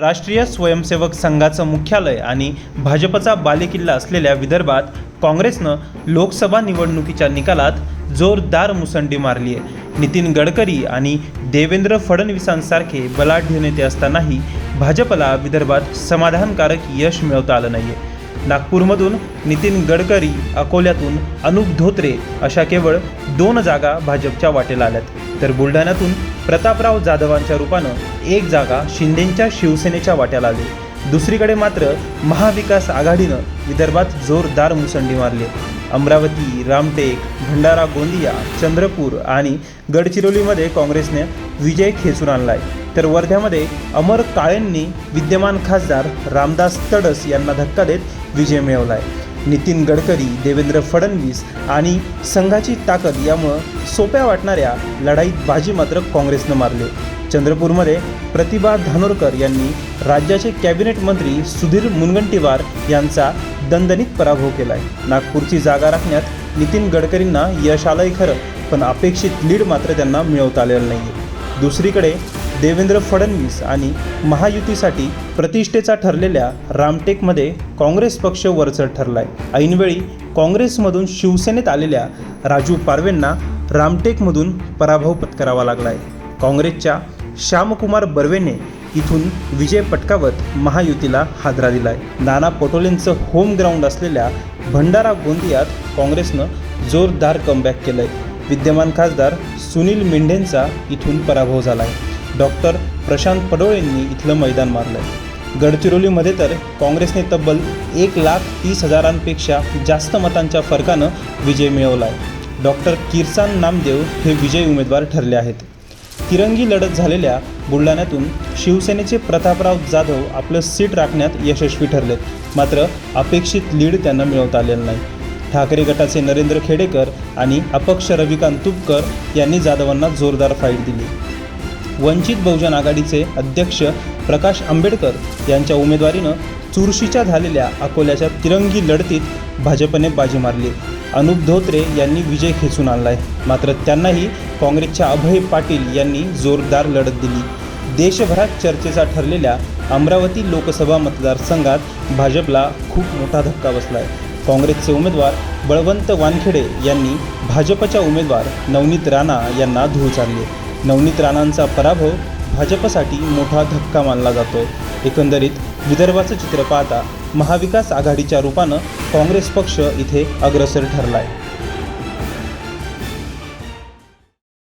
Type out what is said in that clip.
राष्ट्रीय स्वयंसेवक संघाचं मुख्यालय आणि भाजपचा बालेकिल्ला असलेल्या विदर्भात काँग्रेसनं लोकसभा निवडणुकीच्या निकालात जोरदार मुसंडी मारली आहे. नितीन गडकरी आणि देवेंद्र फडणवीसांसारखे बलाढ्य नेते असतानाही भाजपला विदर्भात समाधानकारक यश मिळवता आलं नाही आहे नागपूरमधून नितीन गडकरी अकोल्यातून अनुप धोत्रे अशा केवळ दोन जागा भाजपच्या वाटेला आल्यात. तर बुलढाण्यातून प्रतापराव जाधवांच्या रूपानं एक जागा शिंदेंच्या शिवसेनेच्या वाट्याला आली. दुसरीकडे मात्र महाविकास आघाडीनं विदर्भात जोरदार मुसंडी मारली. अमरावती रामटेक भंडारा गोंदिया चंद्रपूर आणि गडचिरोलीमध्ये काँग्रेसने विजय खेचून आणलाय. तर वर्ध्यामध्ये अमर काळेंनी विद्यमान खासदार रामदास तडस यांना धक्का देत विजय मिळवलाय. नितीन गडकरी देवेंद्र फडणवीस आणि संघाची ताकद यामुळं सोप्या वाटणाऱ्या लढाईत बाजी मात्र काँग्रेसनं मारली. चंद्रपूरमध्ये प्रतिभा धानोरकर यांनी राज्याचे कॅबिनेट मंत्री सुधीर मुनगंटीवार यांचा दणदणीत पराभव केलाय. नागपूरची जागा राखण्यात नितीन गडकरींना यश आलंय खरं पण अपेक्षित लीड मात्र त्यांना मिळवता आलेलं नाही दुसरीकडे देवेंद्र फडणवीस आणि महायुतीसाठी प्रतिष्ठेचा ठरलेल्या रामटेकमध्ये काँग्रेस पक्ष वरचढ ठरलाय. ऐनवेळी काँग्रेसमधून शिवसेनेत आलेल्या राजू पारवेंना रामटेकमधून पराभव पत्करावा लागलाय. काँग्रेसच्या श्यामकुमार बर्वेने इथून विजय पटकावत महायुतीला हादरा दिलाय. नाना पटोलेंचं होम ग्राउंड असलेल्या भंडारा गोंदियात काँग्रेसनं जोरदार कमबॅक केलंय. विद्यमान खासदार सुनील मेंढेंचा इथून पराभव झाला आहे डॉक्टर प्रशांत पडोळेंनी इथलं मैदान मारलं गडचिरोलीमध्ये तर काँग्रेसने तब्बल एक लाख तीस हजारांपेक्षा जास्त मतांच्या फरकानं विजय मिळवला आहे डॉक्टर किरसान नामदेव हे विजयी उमेदवार ठरले आहेत. तिरंगी लढत झालेल्या बुलढाण्यातून शिवसेनेचे प्रतापराव जाधव आपलं सीट राखण्यात यशस्वी ठरलेत. मात्र अपेक्षित लीड त्यांना मिळवता आलेलं नाही. ठाकरे गटाचे नरेंद्र खेडेकर आणि अपक्ष रविकांत तुपकर यांनी जाधवांना जोरदार फाईट दिली. वंचित बहुजन आघाडीचे अध्यक्ष प्रकाश आंबेडकर यांच्या उमेदवारीनं चुरशीच्या झालेल्या अकोल्याच्या तिरंगी लढतीत भाजपने बाजी मारली. अनुप धोत्रे यांनी विजय खेचून आणलाय. मात्र त्यांनाही काँग्रेसच्या अभय पाटील यांनी जोरदार लढत दिली. देशभरात चर्चेचा ठरलेल्या अमरावती लोकसभा मतदारसंघात भाजपला खूप मोठा धक्का बसलाय. काँग्रेसचे उमेदवार बळवंत वानखेडे यांनी भाजपच्या उमेदवार नवनीत राणा यांना धूळ चालली नवनीत राणांचा पराभव भाजपसाठी मोठा धक्का मानला जातो. एकंदरीत विदर्भाचं चित्र पाहता महाविकास आघाडीच्या रूपानं काँग्रेस पक्ष इथे अग्रसर ठरलाय.